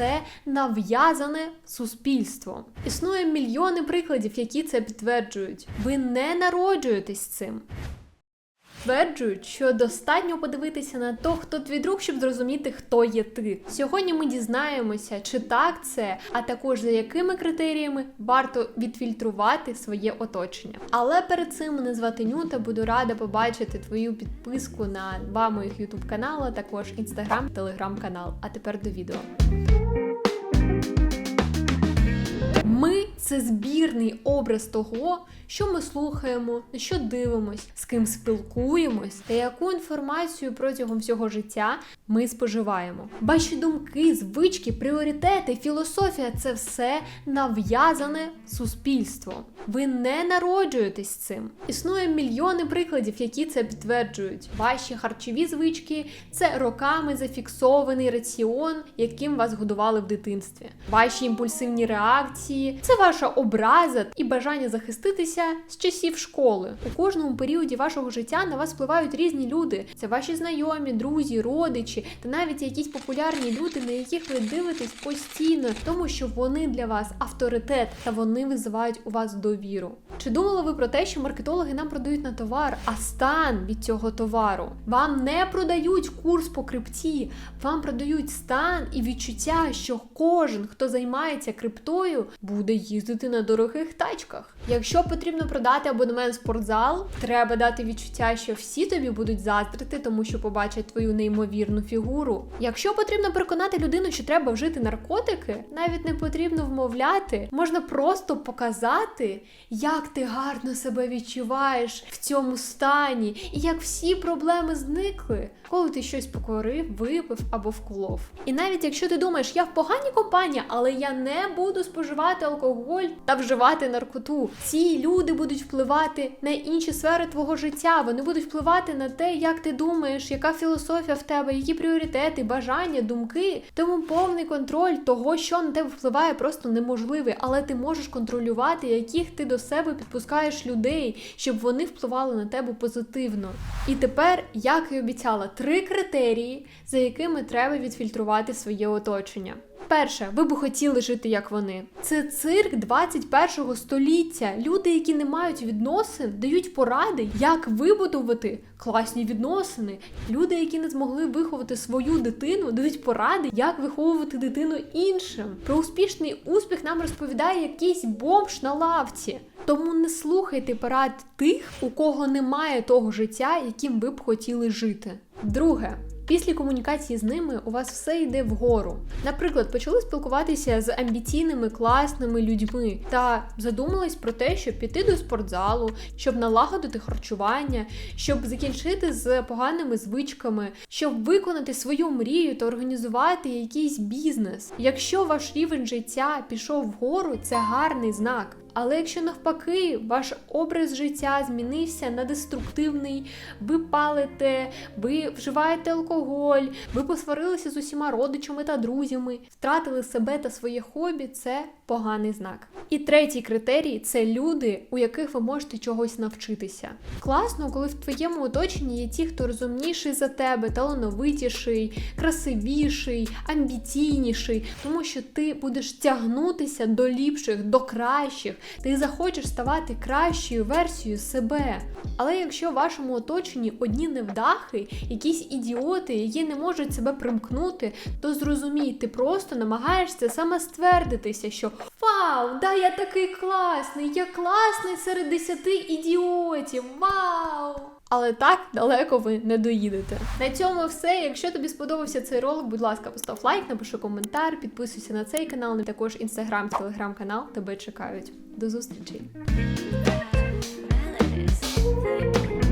все нав'язане суспільством. Існує мільйони прикладів, які це підтверджують. Ви не народжуєтесь цим. Стверджують, що достатньо подивитися на то, хто твій друг, щоб зрозуміти, хто є ти. Сьогодні ми дізнаємося, чи так це, а також за якими критеріями варто відфільтрувати своє оточення. Але перед цим мене звати Нюта, буду рада побачити твою підписку на два моїх ютуб канали, також інстаграм, телеграм канал. А тепер до відео. Це збірний образ того, що ми слухаємо, на що дивимось, з ким спілкуємось та яку інформацію протягом всього життя ми споживаємо. Ваші думки, звички, пріоритети, філософія це все нав'язане суспільством. Ви не народжуєтесь цим. Існує мільйони прикладів, які це підтверджують. Ваші харчові звички це роками зафіксований раціон, яким вас годували в дитинстві. Ваші імпульсивні реакції це ваша образа і бажання захиститися з часів школи. У кожному періоді вашого життя на вас впливають різні люди. Це ваші знайомі, друзі, родичі та навіть якісь популярні люди, на яких ви дивитесь постійно, тому що вони для вас авторитет та вони визивають у вас довіру. Чи думали ви про те, що маркетологи нам продають на товар, а стан від цього товару? Вам не продають курс по крипті, вам продають стан і відчуття, що кожен, хто займається криптою, буде їздити на дорогих тачках. Якщо потрібно продати абонемент в спортзал, треба дати відчуття, що всі тобі будуть заздрити, тому що побачать твою неймовірну фігуру. Якщо потрібно переконати людину, що треба вжити наркотики, навіть не потрібно вмовляти, можна просто показати, як ти гарно себе відчуваєш в цьому стані, і як всі проблеми зникли, коли ти щось покорив, випив або вколов. І навіть якщо ти думаєш, я в поганій компанії, але я не буду споживати алкоголь та вживати наркоту. Ці люди будуть впливати на інші сфери твого життя. Вони будуть впливати на те, як ти думаєш, яка філософія в тебе, які пріоритети, бажання, думки. Тому повний контроль того, що на тебе впливає, просто неможливий. Але ти можеш контролювати, яких ти до себе підпускаєш людей, щоб вони впливали на тебе позитивно. І тепер, як і обіцяла, три критерії, за якими треба відфільтрувати своє оточення. Перше, ви б хотіли жити як вони. Це цирк 21 століття. Люди, які не мають відносин, дають поради, як вибудувати класні відносини. Люди, які не змогли виховати свою дитину, дають поради, як виховувати дитину іншим. Про успішний успіх нам розповідає якийсь бомж на лавці. Тому не слухайте порад тих, у кого немає того життя, яким ви б хотіли жити. Друге. Після комунікації з ними у вас все йде вгору. Наприклад, почали спілкуватися з амбіційними класними людьми та задумались про те, щоб піти до спортзалу, щоб налагодити харчування, щоб закінчити з поганими звичками, щоб виконати свою мрію та організувати якийсь бізнес. Якщо ваш рівень життя пішов вгору, це гарний знак. Але якщо навпаки ваш образ життя змінився на деструктивний, ви палите, ви вживаєте алкоголь, ви посварилися з усіма родичами та друзями, втратили себе та своє хобі, це поганий знак. І третій критерій це люди, у яких ви можете чогось навчитися. Класно, коли в твоєму оточенні є ті, хто розумніший за тебе, талановитіший, красивіший, амбіційніший, тому що ти будеш тягнутися до ліпших, до кращих ти захочеш ставати кращою версією себе. Але якщо в вашому оточенні одні невдахи, якісь ідіоти, які не можуть себе примкнути, то зрозумій, ти просто намагаєшся саме ствердитися, що Вау, да, я такий класний, я класний серед десяти ідіотів. Вау! Але так далеко ви не доїдете. На цьому все. Якщо тобі сподобався цей ролик, будь ласка, постав лайк, напиши коментар, підписуйся на цей канал, і також інстаграм, телеграм канал тебе чекають. До зустрічі!